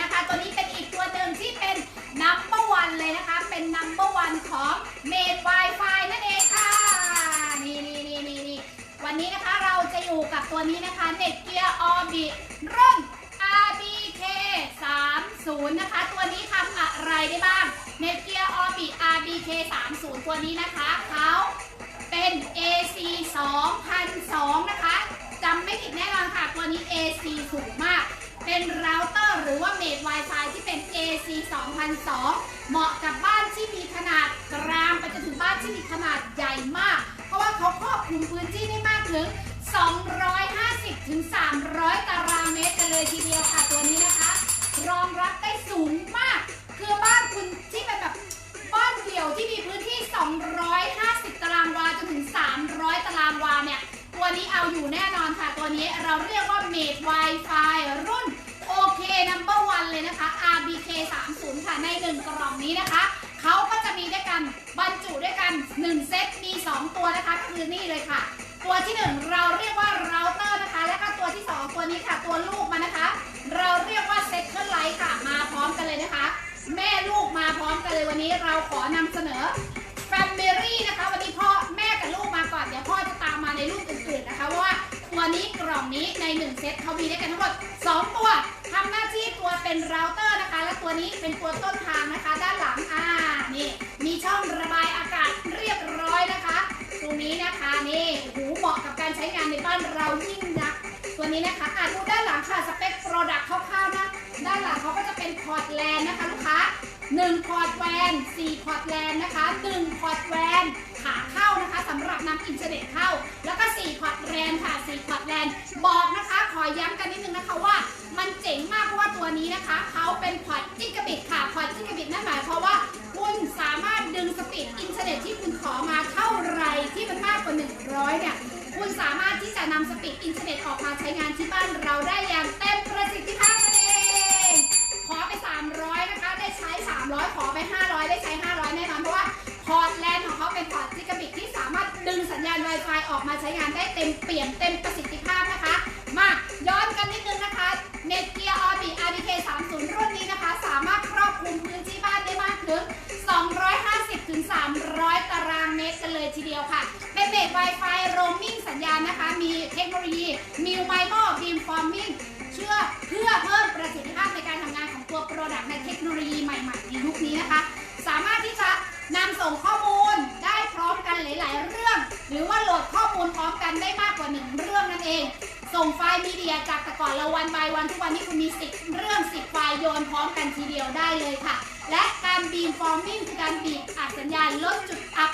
นะคะ ตัวนี้เป็นอีกตัวหนึ่งที่เป็น number one เลยนะคะ เป็น number one ของ Made Wi-Fi นั่นเองค่ะ นี่นี่นี่นี่นี่วันนี้นะคะเราจะอยู่กับตัวนี้นะคะ Netgear Orbit รุ่น RBK 30นะคะ ตัวนี้ทำอะไรได้บ้าง Netgear Orbit RBK 30ตัวนี้นะคะเขาเป็น AC 2002นะคะจำไม่ผิดแน่นอนค่ะ ตัวนี้ AC สูงมาก เป็นเราเตอร์หรือว่าเมด Wi-Fi ที่เป็น AC 2002 เหมาะกับบ้านที่มีขนาดกลางไปจนถึงบ้านที่มีขนาดใหญ่มาก เพราะว่าเขาครอบคลุมพื้นที่ได้มากถึง 250 ถึง 300 ตารางเมตรกันเลยทีเดียวค่ะตัวนี้นะคะ รองรับได้สูงมาก คือบ้านคุณที่เป็นแบบบ้านเดี่ยวที่มีพื้นที่ 250 ตารางวาจนถึง 300 ตารางวาเนี่ยตัวนี้เอาอยู่แน่นอนค่ะ ตัวนี้เราเรียกว่า Made Wi-Fi รุ่น Number One เลยนะคะ RBK 30ค่ะใน 1 กล่องนี้นะคะ เขาก็จะมีด้วยกันบรรจุด้วยกัน 1 เซตมี 2 ตัวนะคะก็คือนี่เลยค่ะ ตัวที่ 1 เราเรียกว่าเราเตอร์นะคะ แล้วก็ตัวที่ 2 ตัวนี้ค่ะ ตัวลูกมันนะคะ เราเรียกว่าเซ็ตเทิลไลท์ค่ะ มาพร้อมกันเลยนะคะ แม่ลูกมาพร้อมกันเลยวันนี้เราขอนำเสนอแฟมิลี่นะคะ วันนี้พ่อแม่กับลูกมาก่อนเดี๋ยวพ่อจะตามมาในรูปอื่นๆนะคะว่าตัวนี้กล่องนี้ในหนึ่งเซตเขามีด้วยกันทั้งหมด2 ช้งานในบ้านเรายิ่งนัก ตัวนี้นะคะอะดูด้านหลังค่ะสเปคโปรดักต์คร่าวๆนะด้านหลังเขาก็จะเป็นพอร์ตแลนนะคะลูกค้า1พอร์ตแวน4พอร์ตแลนนะคะ1พอร์ตแวนขาเข้านะคะสำหรับนำอินเทอร์เน็ตเข้า แล้วก็4พอร์ตแลนค่ะ4พอร์ตแลนบอกนะคะขอย้ำกันนิดนึงนะคะว่ามันเจ๋งมากเพราะว่าตัวนี้นะคะเขาเป็นพอร์ตจิกะบิตค่ะพอร์ตจิกะบิตนั่นหมายความว่าคุณสามารถดึงสปีดอินเทอร์เน็ตที่คุณขอมาเท่าไรที่มันมากกว่า 100เนี่ย คุณสามารถที่จะนำสปีดอินเทอร์เน็ตออกมาใช้งานที่บ้านเราได้อย่างเต็มประสิทธิภาพนั่นเอง ขอไป 300 นะคะ ได้ใช้ 300 ขอไป 500 ได้ใช้ 500 แน่นอน เพราะว่าพอร์ตแลนของเขาเป็นพอร์ตจิกะบิตที่สามารถดึงสัญญาณ Wi-Fi ออกมาใช้งานได้เต็มเปี่ยมเต็มประสิทธิภาพนะคะ มาย้อนกันนิดนึงนะคะ Netgear Orbit RBK 30 รุ่นนี้นะคะ สามารถครอบคลุมพื้นที่บ้านได้มากถึง2ถึง300 ตาราง เลยทีเดียวค่ะเป็นเบส Wi-Fi roaming สัญญาณนะคะ มีเทคโนโลยี m i l m i m o beamforming เชื่อเพื่อเพิ่มประสิทธิภาพในการทำงานของตัว Product ในเทคโนโลยีใหม่ๆในยุคนี้นะคะ สามารถที่จะนำส่งข้อมูลได้พร้อมกันหลาย ๆ เรื่อง หรือว่าโหลดข้อมูลพร้อมกันได้มากกว่าหนึ่งเรื่องนั่นเอง ส่งไฟล์มีเดียจากแต่ก่อนเราวันบายวันทุกวันนี้คุณมี10เรื่อง10ไฟล์โยนพร้อมกันทีเดียวได้เลยค่ะ และการบีมฟอร์มิ่งคือการบีบอัดสัญญาณลดจุดอับ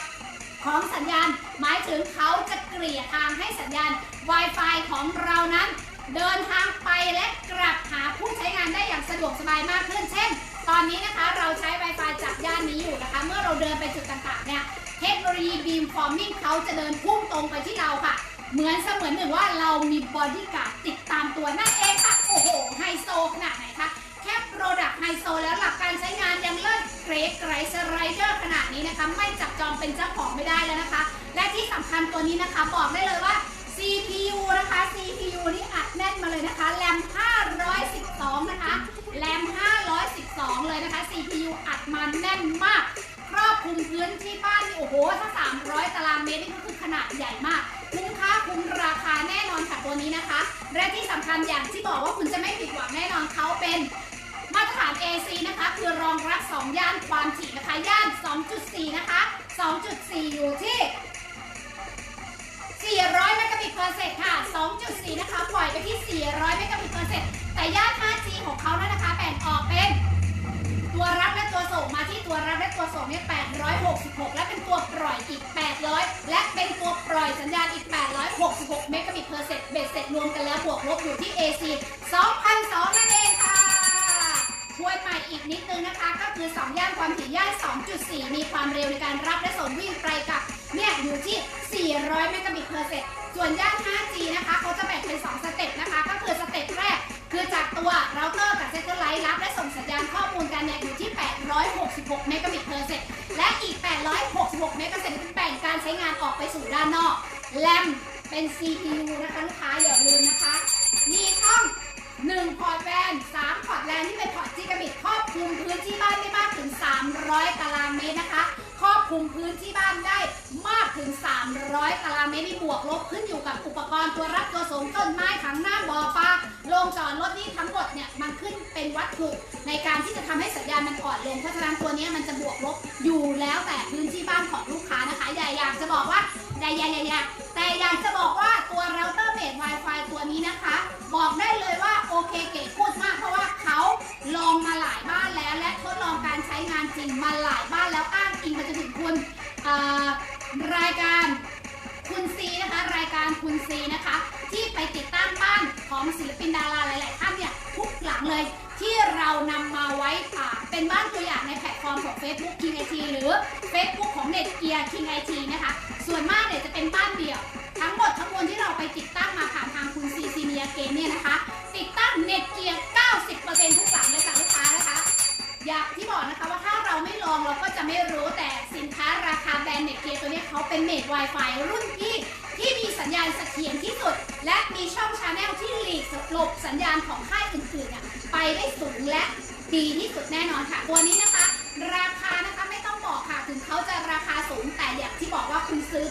ของสัญญาณ หมายถึงเขาจะเกลี่ยทางให้สัญญาณ Wi-Fi ของเรานั้น เดินทางไปและกลับหาผู้ใช้งานได้อย่างสะดวกสบายมากขึ้น เช่น ตอนนี้นะคะเราใช้ Wi-Fi จากย่านนี้อยู่นะคะ เมื่อเราเดินไปจุดต่างๆเนี่ยเทคโนโลยี Beam Forming เขาจะเดินพุ่งตรงไปที่เราค่ะ เหมือนเสมือนหนึ่งว่าเรามีบอดี้การ์ดติดตามตัวนั่นเองค่ะ โอ้โหไฮโซขนาดไหนคะ โปรดักต์ไฮโซแล้วหลักการใช้งานยังเลิศเกรดไกรสไลเดอร์ขนาดนี้นะคะ ไม่จับจองเป็นเจ้าของไม่ได้แล้วนะคะ และที่สำคัญตัวนี้นะคะบอกได้เลยว่า CPU นะคะ CPU นี่อัดแน่นมาเลยนะคะแรม512 นะคะแรม512 เลยนะคะ CPU อัดมาแน่นมากครอบคลุมพื้นที่บ้านนี่โอ้โหถ้า 300 ตารางเมตรนี่ก็คือขนาดใหญ่มากคุ้มค่าคุ้มราคาแน่นอนค่ะตัวนี้นะคะ และที่สำคัญอย่างที่บอกว่าคุณจะไม่ผิดหวังแน่นอนเขาเป็น 2 ย่านความถี่นะคะ ย่าน 2.4 นะคะ 2.4 อยู่ที่ 400 เมกะบิตเพอร์เซกค่ะ 2.4 นะคะ ปล่อยไปที่ 400 เมกะบิตเพอร์เซกแต่ย่าน 5G ของเขานั้นนะคะแบ่งออกเป็น ตัวรับและตัวส่งมาที่ตัวรับและตัวส่งเนี่ย866 และเป็นตัวปล่อยอีก 800 และเป็นตัวปล่อยสัญญาณอีก 866 เมกะบิตเพอร์เซกเบ็ดเสร็จรวมกันแล้วบวกลบอยู่ที่ AC 2,002นั่นเองค่ะ นึงนะคะ ก็คือ 2 ย่านความถี่ย่าน 2.4 มีความเร็วในการรับและส่งวิ่งไปกลับเนี่ยอยู่ที่ 400 เมกะบิตเพอร์เซกส่วนย่าน 5G นะคะเขาจะแบ่งเป็น 2 สเต็ปนะคะ ก็คือสเต็ปแรก คือจากตัวเราเตอร์กับเซตเตอร์ไลท์รับ และส่งสัญญาณข้อมูลกันเนี่ยอยู่ที่ 866 เมกะบิตเพอร์เซกและอีก 866 เมกะเซกแบ่งการใช้งานออกไปสู่ด้านนอกแรมเป็น CPU นะคะลูกค้าอย่าลืมนะคะ มีช่อง 1พอร์ตแวน3พอร์ตแลนที่เป็นพอร์ตจิกะบิตครอบคลุมพื้นที่บ้านได้มากถึง 300 ตารางเมตรนะคะ ครอบคลุมพื้นที่บ้านได้มากถึง 300 ตารางเมตรนี่บวกลบขึ้นอยู่กับอุปกรณ์ตัวรับตัวส่งต้นไม้ถังน้ำบ่อปลาโรงจอดรถนี่ทั้งหมดเนี่ยมันขึ้นเป็นวัตถุในการที่จะทำให้สัญญาณมันอ่อนลงเพราะฉะนั้นตัวนี้มันจะบวกลบอยู่แล้วแต่พื้นที่บ้านของลูกค้านะคะอย่าอยากจะบอกว่า อย่าอย่าอย่าอย่าแต่อยากจะบอกว่าตัวเราเตอร์เบส Wi-Fi ตัวนี้นะคะ บอกได้เลยว่าโอเคเก๋พูดมากเพราะว่าเขาลองมาหลายบ้านแล้ว และทดลองการใช้งานจริงมาหลายบ้านแล้วอ้างอิงมาจนถึงคุณรายการคุณซีนะคะ รายการคุณซีนะคะ ที่ไปติดตั้งบ้านของศิลปินดาราหลาย ๆ ท่านเนี่ยทุกหลังเลย เรานำมาไว้อ่าเป็นบ้านตัวอย่างในแพลตฟอร์มของ Facebook King IT หรือ Facebook ของ Netgear King IT นะคะ ส่วนมากเนี่ยจะเป็นบ้านเดี่ยว ทั้งหมดทั้งมวลที่เราไปติดตั้งมาผ่านทางคุณซีซีเนียเกมเนี่ยนะคะ ติดตั้งเน็ตเกียร์ 90%ทุกหลังเลยค่ะลูกค้านะคะ อยากที่บอกนะคะว่าถ้าเราไม่ลองเราก็จะไม่รู้แต่สินค้าราคาแบรนด์เน็ตเกียร์ตัวนี้เขาเป็นเน็ต Wi-Fi รุ่นที่ที่มีสัญญาณเสถียรที่สุด และมีช่องชาแนลที่หลีกหลบสัญญาณของค่ายอื่นๆเนี่ย ไปได้สูงและดีที่สุดแน่นอนค่ะ ตัวนี้นะคะ ราคานะคะไม่ต้องบอกค่ะ ถึงเขาจะราคาสูงแต่อย่างที่บอกว่าคุณซื้อ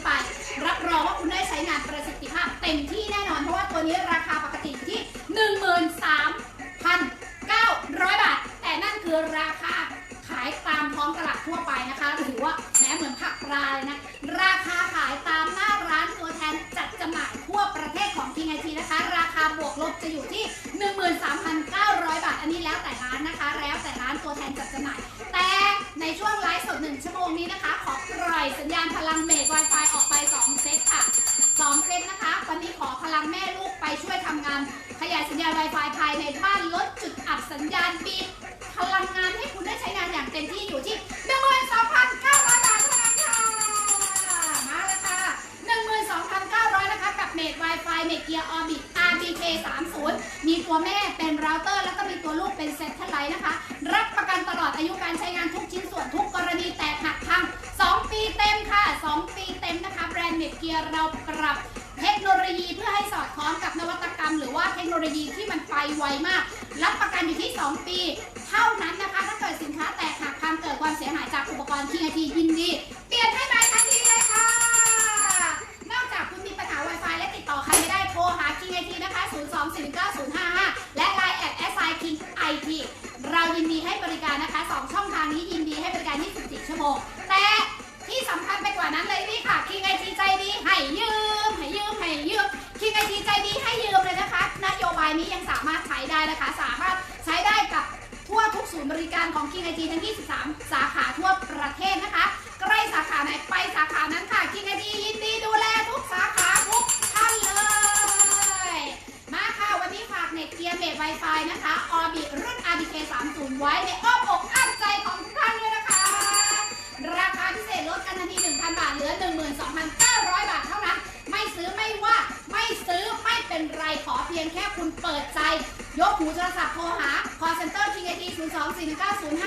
แล้วแต่ร้านนะคะ แล้วแต่ร้านตัวแทนจัดจำหน่าย แต่ในช่วงไลฟ์สดหนึ่งชั่วโมงนี้นะคะ ขอปล่อยสัญญาณพลังเมก Wi-Fi ออกไป 2 เซตค่ะ 2 เซตนะคะ วันนี้ขอพลังแม่ลูกไปช่วยทำงาน ขยายสัญญาณ Wi-Fi ภายในบ้านลดจุดอับสัญญาณบีบพลังงานให้คุณได้ใช้งานอย่างเต็มที่อยู่ที่12,900บาทเท่านั้นค่ะ มาแล้วค่ะ12,900นะคะกับเมด Wi-Fi เมดเกียร์ออบิ RBK 30มีตัวแม่เป็นเราเตอร์ แล้วก็มีตัวลูกเป็นเซตเทไลท์นะคะ รับประกันตลอดอายุการใช้งานทุกชิ้นส่วนทุกกรณีแตกหักพัง 2 ปีเต็มค่ะ 2 ปีเต็มนะคะ แบรนด์เมดเกียร์เราปรับเทคโนโลยีเพื่อให้สอดคล้องกับนวัตกรรม หรือว่าเทคโนโลยีที่มันไปไวมาก รับประกันอยู่ที่ 2 ปี เท่านั้นนะคะ ถ้าเกิดสินค้าแตกหักพังเกิดความเสียหายจากอุปกรณ์ที่ไอทียินดี 2 ช่องทางนี้ยินดีให้บริการ 24 ชั่วโมง แต่ที่สำคัญไปกว่านั้นเลยนี่ค่ะ King IT ใจดีให้ยืม ให้ยืม ให้ยืม King IT ใจดีให้ยืมเลยนะคะ นโยบายนี้ยังสามารถใช้ได้นะคะ สามารถใช้ได้กับทั่วทุกศูนย์บริการของ King IT ทั้ง 23 สาขาทั่วประเทศนะคะ ยกหูโทรศัพท์โทรหา call center TKT 0 2 4 9 0